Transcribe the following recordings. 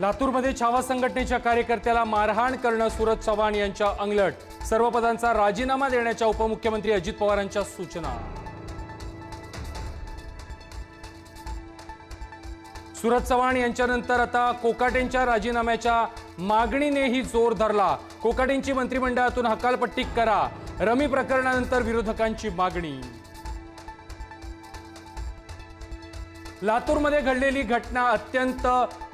लातूरमध्ये छावा संघटनेच्या कार्यकर्त्याला मारहाण करणं सुरज चव्हाण यांच्या अंगलट. सर्व पदांचा राजीनामा देण्याच्या उपमुख्यमंत्री अजित पवारांच्या सूचना. सुरज चव्हाण यांच्यानंतर आता कोकाटेंच्या राजीनाम्याच्या मागणीनेही जोर धरला. कोकाटेंची मंत्रिमंडळातून हकालपट्टी करा. रमी प्रकरणानंतर विरोधकांची मागणी. लातूरमध्ये घडलेली घटना अत्यंत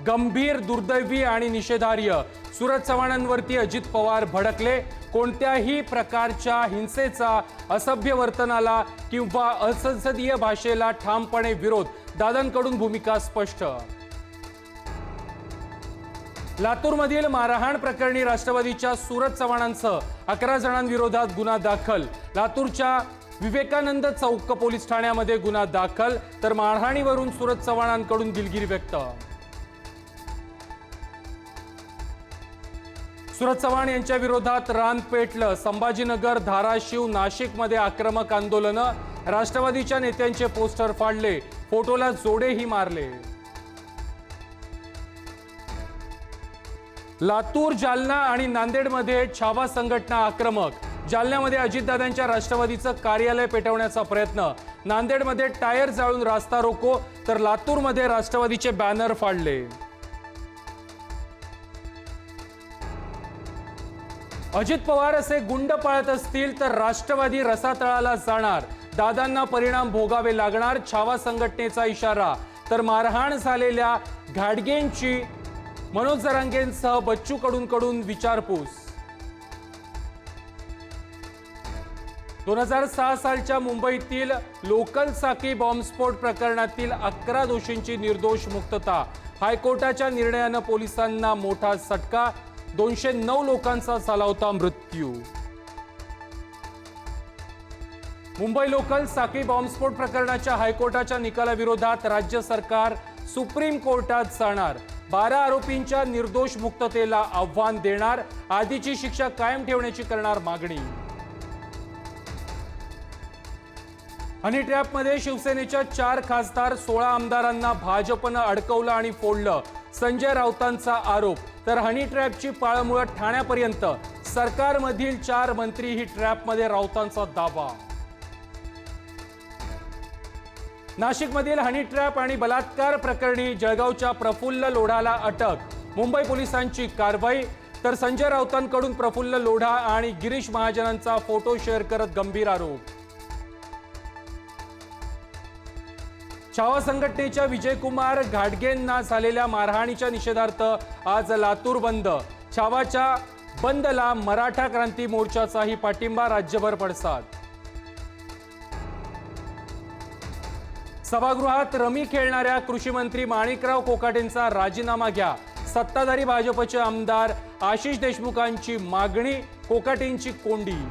गंभीर दुर्दैवी आणि निषेधार्य सुरज चव्हाणांवरती अजित पवार भडकले. कोणत्याही प्रकारच्या हिंसेचा असभ्य वर्तनाला किंवा असंसदीय भाषेला ठामपणे विरोध दादांकडून भूमिका स्पष्ट. लातूरमधील मारहाण प्रकरणी राष्ट्रवादीच्या सुरज चव्हाणांसह अकरा जणांविरोधात गुन्हा दाखल. लातूरच्या विवेकानंद चौक पोलीस ठाण्यामध्ये गुन्हा दाखल तर मारहाणीवरून सुरज चव्हाणांकडून दिलगिरी व्यक्त. सुरज चव्हाण यांच्या विरोधात रान पेटलं. संभाजीनगर धाराशिव नाशिकमध्ये आक्रमक आंदोलनं. राष्ट्रवादीच्या नेत्यांचे पोस्टर फाडले. फोटोला जोडेही मारले. लातूर जालना आणि नांदेडमध्ये छावा संघटना आक्रमक. जालन्यामध्ये अजितदादांच्या राष्ट्रवादीचं कार्यालय पेटवण्याचा प्रयत्न. नांदेडमध्ये टायर जाळून रास्ता रोको तर लातूरमध्ये राष्ट्रवादीचे बॅनर फाडले. अजित पवार असे गुंड पाळत असतील तर राष्ट्रवादी रसातळाला जाणार. दादांना परिणाम भोगावे लागणार छावा संघटनेचा इशारा. तर मारहाण झालेल्या घाडगेंची मनोज जरांगेंसह बच्चू कडून कडून विचारपूस. दोन हजार सहा सालच्या मुंबईतील लोकल साकी बॉम्बस्फोट प्रकरणातील अकरा दोषींची निर्दोष मुक्तता. हायकोर्टाच्या निर्णयानं पोलिसांना मोठा सटका. दोनशे नऊ लोकांचा झाला होता मृत्यू. मुंबई लोकल साकी बॉम्बस्फोट प्रकरणाच्या हायकोर्टाच्या निकालाविरोधात राज्य सरकार सुप्रीम कोर्टात जाणार. बारा आरोपींच्या निर्दोष मुक्ततेला आव्हान देणार. आधीची शिक्षा कायम ठेवण्याची करणार मागणी. हनी ट्रॅपमध्ये शिवसेनेच्या चार खासदार सोळा आमदारांना भाजपनं अडकवलं आणि फोडलं. संजय राऊतांचा आरोप. तर हनी ट्रॅपची पाळमुळं ठाण्यापर्यंत सरकारमधील चार मंत्री ही ट्रॅपमध्ये राऊतांचा दावा. नाशिकमधील हनी ट्रॅप आणि बलात्कार प्रकरणी जळगावच्या प्रफुल्ल लोढाला अटक. मुंबई पोलिसांची कारवाई. तर संजय राऊतांकडून प्रफुल्ल लोढा आणि गिरीश महाजनांचा फोटो शेअर करत गंभीर आरोप. छावा संघटनेच्या विजयकुमार घाटगेंना झालेल्या मारहाणीच्या निषेधार्थ आज लातूर बंद. छावाच्या बंदला मराठा क्रांती मोर्चाचाही पाठिंबा राज्यभर पडसाद. सभागृहात रमी खेळणाऱ्या कृषी मंत्री माणिकराव कोकाटेंचा राजीनामा घ्या. सत्ताधारी भाजपचे आमदार आशिष देशमुखांची मागणी कोकाटेंची कोंडी.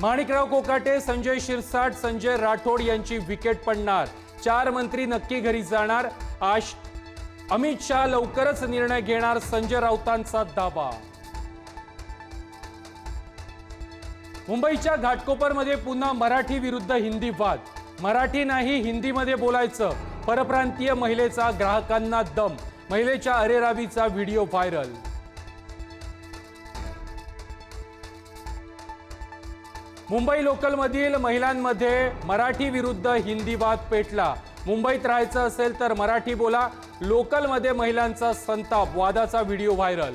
माणिकराव कोकाटे संजय शिरसाट संजय राठोड यांची विकेट पडणार. चार मंत्री नक्की घरी जाणार. आश अमित शहा लवकरच निर्णय घेणार संजय राऊतांचा दावा. मुंबईच्या घाटकोपरमध्ये पुन्हा मराठी विरुद्ध हिंदी वाद. मराठी नाही हिंदीमध्ये बोलायचं. परप्रांतीय महिलेचा ग्राहकांना दम. महिलेच्या अरेरावीचा व्हिडिओ व्हायरल. मुंबई लोकलमधील महिलांमध्ये मराठी विरुद्ध हिंदी वाद पेटला. मुंबईत राहायचं असेल तर मराठी बोला. लोकलमध्ये महिलांचा संताप वादाचा व्हिडिओ व्हायरल.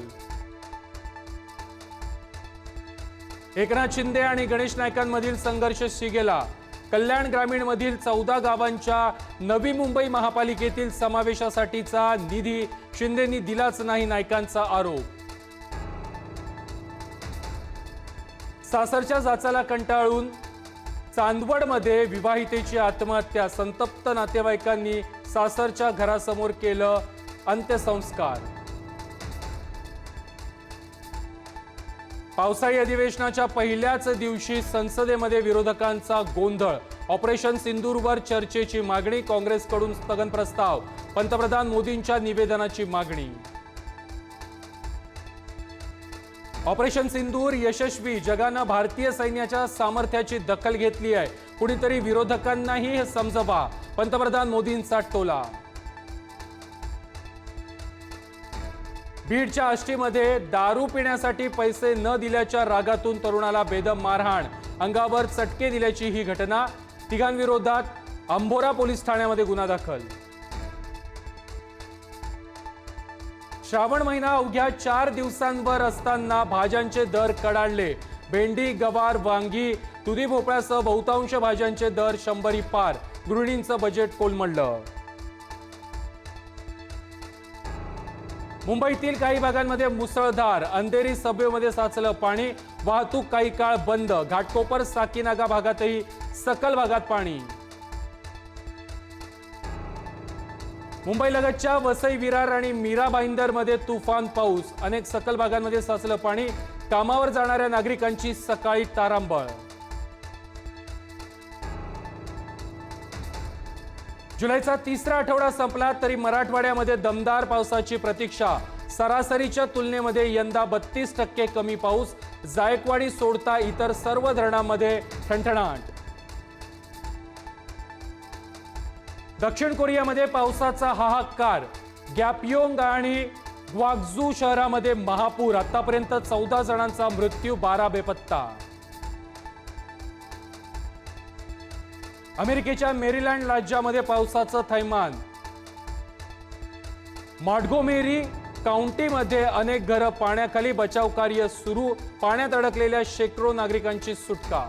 एकनाथ शिंदे आणि गणेश नायकांमधील संघर्ष शिगेला. कल्याण ग्रामीणमधील चौदा गावांच्या नवी मुंबई महापालिकेतील समावेशासाठीचा निधी शिंदेनी दिलाच नाही नायकांचा आरोप. सासरच्या जाचाला कंटाळून चांदवडमध्ये विवाहितेची आत्महत्या संतप्त नातेवाईकांनी सासरच्या घरासमोर केलं अंत्यसंस्कार. पावसाळी अधिवेशनाच्या पहिल्याच दिवशी संसदेमध्ये विरोधकांचा गोंधळ. ऑपरेशन सिंदूरवर चर्चेची मागणी काँग्रेसकडून स्थगन प्रस्ताव. पंतप्रधान मोदींच्या निवेदनाची मागणी. ऑपरेशन सिंदूर यशस्वी जगानं भारतीय सैन्याच्या सामर्थ्याची दखल घेतली आहे. कुणीतरी विरोधकांनाही हे समजवा. पंतप्रधान मोदींचा टोला. बीडच्या अष्टीमध्ये दारू पिण्यासाठी पैसे न दिल्याच्या रागातून तरुणाला बेदम मारहाण. अंगावर चटके दिल्याची ही घटना. तिघांविरोधात अंबोरा पोलीस ठाण्यामध्ये गुन्हा दाखल. श्रावण महिना अवघ्या चार दिवसांवर असताना भाज्यांचे दर कडाडले. भेंडी गवार वांगी दुधी भोपळ्यासह बहुतांश भाज्यांचे दर शंभरी पार. गृहिणींचं बजेट कोलमडलं. मुंबईतील काही भागांमध्ये मुसळधार. अंधेरी सबवेमध्ये साचलं पाणी. वाहतूक काही काळ बंद. घाटकोपर साकीनागा भागातही सकल भागात पाणी. मुंबईलगतच्या वसई विरार आणि मीरा भाईंदरमध्ये तुफान पाऊस. अनेक सकल भागांमध्ये साचलं पाणी. कामावर जाणाऱ्या नागरिकांची सकाळी तारांबळ. जुलैचा तिसरा आठवडा संपला तरी मराठवाड्यामध्ये दमदार पावसाची प्रतीक्षा. सरासरीच्या तुलनेमध्ये यंदा बत्तीस टक्के कमी पाऊस. जायकवाडी सोडता इतर सर्व धरणांमध्ये ठणठणाट. दक्षिण कोरियामध्ये पावसाचा हाहाकार. गॅपयोंग आणि ग्वाक्झू शहरामध्ये महापूर आतापर्यंत चौदा जणांचा मृत्यू बारा बेपत्ता. अमेरिकेच्या मेरीलँड राज्यामध्ये पावसाचं थैमान. मॉडगोमेरी काउंटीमध्ये अनेक घरं पाण्याखाली बचाव कार्य सुरू पाण्यात अडकलेल्या शेकडो नागरिकांची सुटका.